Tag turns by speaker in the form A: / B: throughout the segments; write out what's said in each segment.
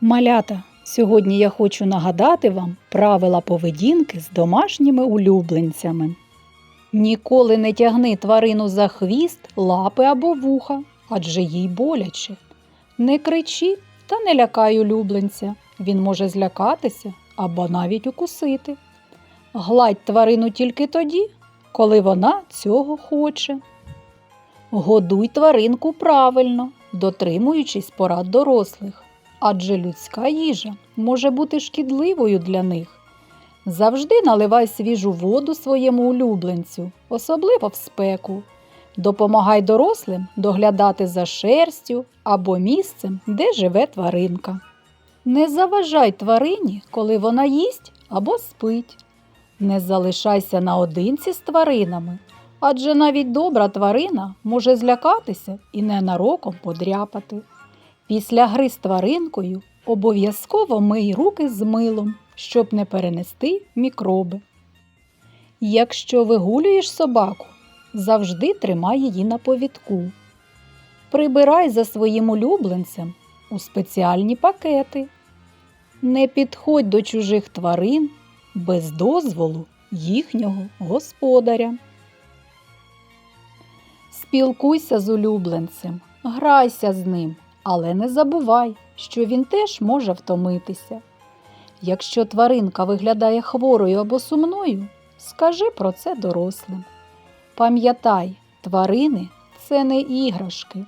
A: Малята, сьогодні я хочу нагадати вам правила поведінки з домашніми улюбленцями. Ніколи не тягни тварину за хвіст, лапи або вуха, адже їй боляче. Не кричи та не лякай улюбленця. Він може злякатися або навіть укусити. Гладь тварину тільки тоді, коли вона цього хоче. Годуй тваринку правильно, дотримуючись порад дорослих, адже людська їжа може бути шкідливою для них. Завжди наливай свіжу воду своєму улюбленцю, особливо в спеку. Допомагай дорослим доглядати за шерстю або місцем, де живе тваринка. Не заважай тварині, коли вона їсть або спить. Не залишайся наодинці з тваринами, адже навіть добра тварина може злякатися і ненароком подряпати. Після гри з тваринкою обов'язково мий руки з милом, щоб не перенести мікроби. Якщо вигулюєш собаку, завжди тримай її на повідку. Прибирай за своїм улюбленцем у спеціальні пакети. Не підходь до чужих тварин без дозволу їхнього господаря. Спілкуйся з улюбленцем, грайся з ним, але не забувай, що він теж може втомитися. Якщо тваринка виглядає хворою або сумною, скажи про це дорослим. Пам'ятай, тварини це не іграшки,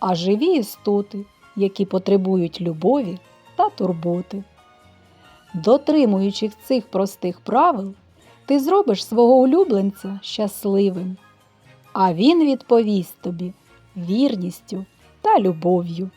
A: а живі істоти, які потребують любові та турботи. Дотримуючи цих простих правил, ти зробиш свого улюбленця щасливим, а він відповість тобі вірністю та любов'ю.